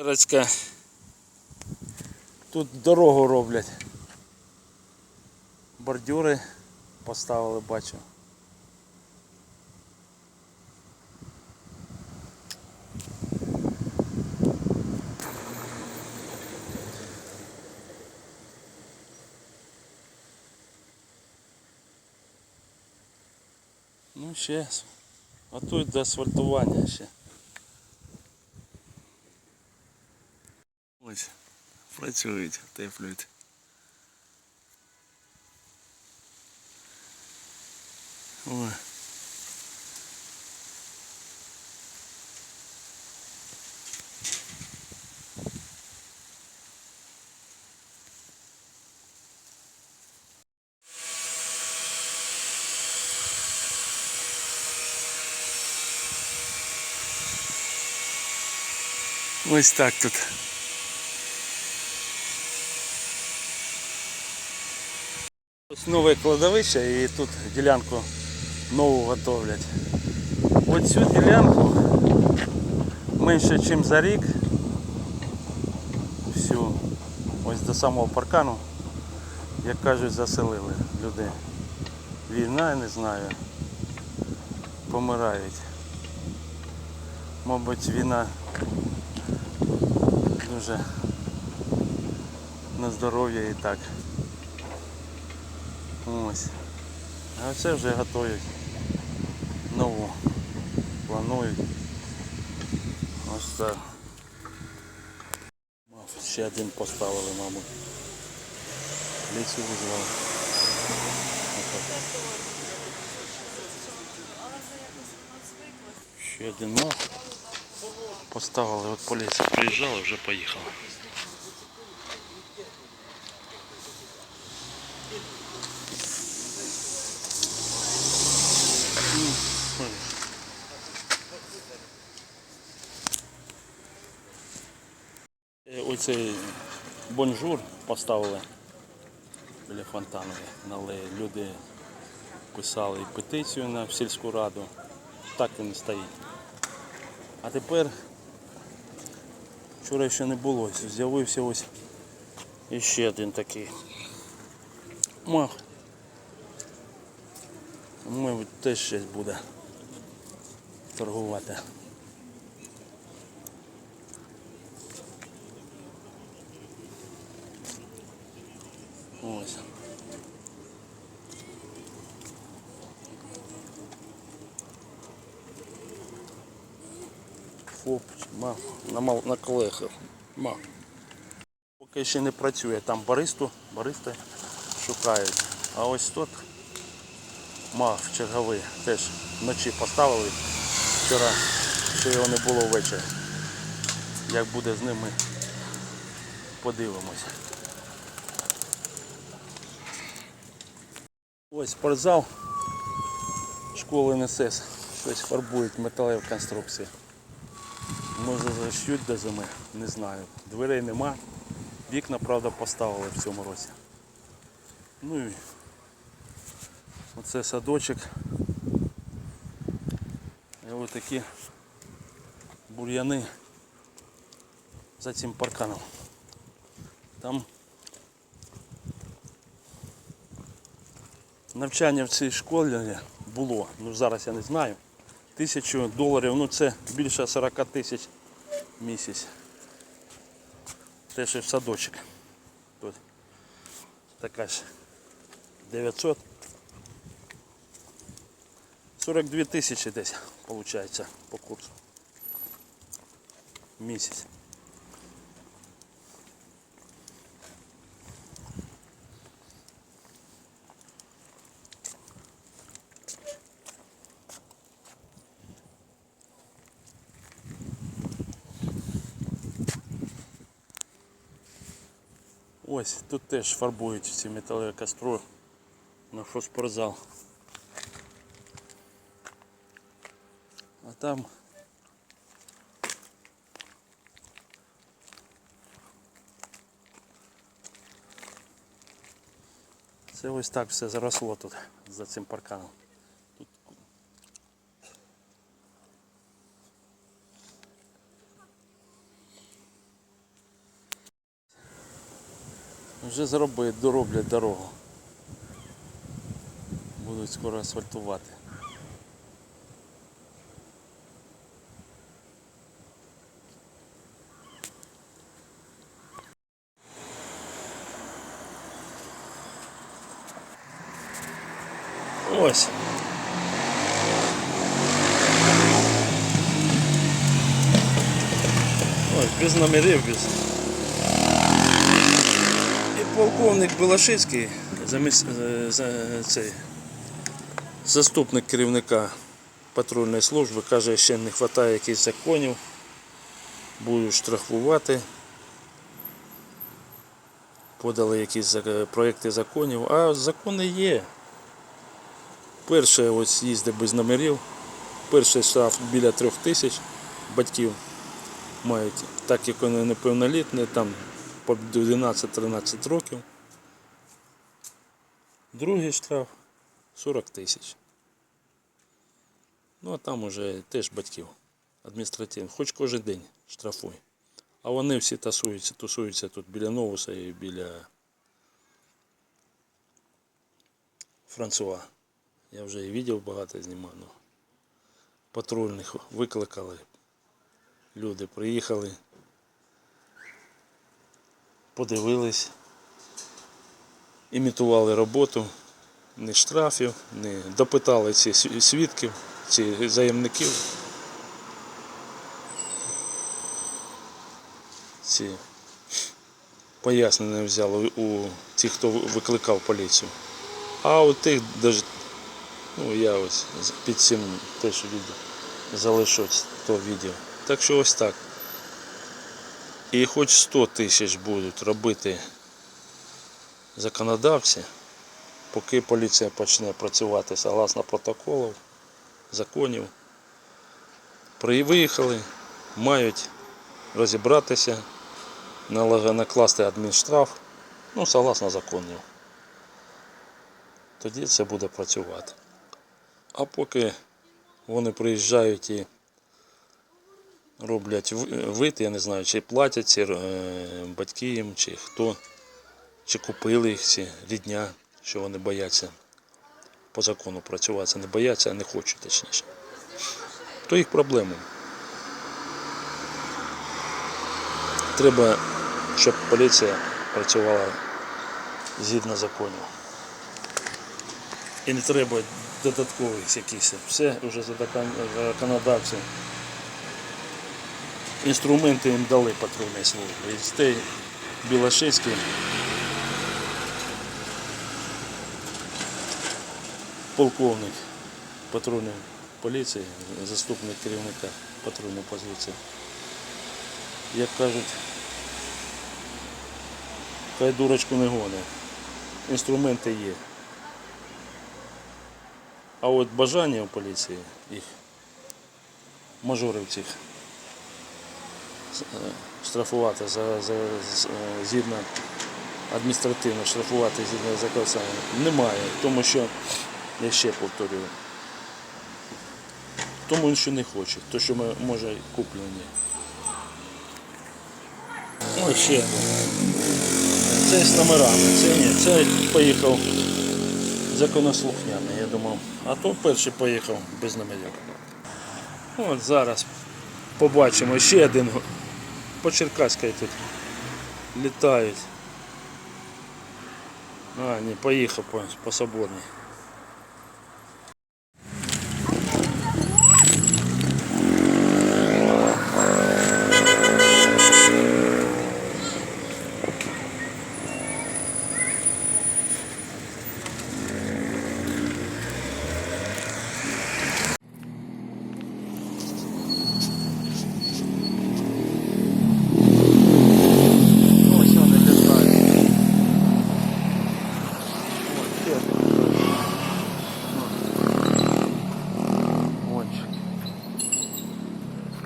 Городська. Тут дорогу роблять. Бордюри поставили, бачу. Ну ще готують до асфальтування ще. Ось, працюють, теплюють. Ой. Ось так тут. Ось нове кладовище і тут ділянку нову готовлять. Оцю ділянку менше ніж за рік. Всю ось до самого паркану, як кажуть, заселили людей. Війна, я не знаю. Помирають. Мабуть, війна дуже на здоров'я і так. Ось. А це вже готують нову. Планують. Ось так. Мав, Ще один поставили, мабуть. Ліцю визвали. Отак. Ще один мав. Поставили, от поліція приїжджала, вже поїхала. Оцей бонжур поставили біля фонтану, але люди писали петицію на сільську раду. Так він стоїть. А тепер вчора ще не було, з'явився ось іще один такий мах. Мабуть, теж щось буде торгувати. Ось. ФОП, ма, на, колесах. Ма. Поки ще не працює, там баристу, баристи шукають. А ось тут мав черговий теж вночі поставили. Вчора ще його не було ввечері. Як буде з ними, подивимось. Ось спортзал школи НСС. Щось фарбують металеві конструкції. Може зашьють до зими, не знаю. Дверей нема. Вікна, правда, поставили в цьому році. Ну і оце садочок. І ось такі бур'яни за цим парканом. Там навчання в цій школі було, ну зараз я не знаю. Тисячу доларів, ну це більше 40 тисяч місяць. Це ще в садочок. Тут така ж 900. 42 тисячі десь виходить по курсу. Місяць. Ось тут теж фарбують ці металеві кастру на фосфорзал. А там це ось так все заросло тут за цим парканом. Вже зроблять, дороблять дорогу. Будуть скоро асфальтувати. Ось. Ось, без номерів, без. Полковник Белашицький, е, заступник керівника патрульної служби, каже, ще не вистачає якихось законів, будуть штрафувати. Подали якісь проекти законів, а закони є. Перше ось їздить без номерів. Перший штраф біля трьох тисяч батьків мають, так як вони неповнолітні, там по 12-13 років. Другий штраф 40 тисяч. Ну а там уже теж батьків адміністративно. Хоч кожен день штрафуй. А вони всі тасуються, тусуються тут біля Новуса і біля Франсуа. Я вже і відео багато знімав. Ну, патрульних викликали. Люди приїхали, подивились, імітували роботу, ні штрафів, ні допитали ці сві- свідків, ці заємників. Ці пояснення взяли у тих, хто викликав поліцію. А у тих даже, ну я ось під цим теж залишу то відео. Так що ось так. І хоч 100 тисяч будуть робити законодавці, поки поліція почне працювати согласно протоколів, законів, виїхали, мають розібратися, накласти адмінштраф, ну, согласно законів. Тоді це буде працювати. А поки вони приїжджають і роблять ви- вид, я не знаю, чи платять ці е, батьки їм, чи хто, чи купили їх ці рідня, що вони бояться по закону працювати. Не бояться, а не хочуть точніше. То їх проблема. Треба, щоб поліція працювала згідно законів. І не треба додаткових якихось. Все вже за законодавцем інструменти їм дали патрульної служби. І цей Білошицький полковник патрульної поліції, заступник керівника патрульної поліції. Як кажуть, хай дурочку не гоне. Інструменти є. А от бажання у поліції їх мажорів цих штрафувати за, за, е, згідно адміністративно штрафувати згідно закону немає, тому що я ще повторюю. Тому що не хоче, то що ми може куплені. Ось ще. Це з номерами, це ні, це поїхав законослухняний, я думав. А то перший поїхав без номерів. От зараз побачимо ще один по Черкаській тут літають. А, ні, поїхав по, по Соборній. Ось вони літають. Ось ще один.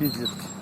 Гонщик. Підлітки. З номерів без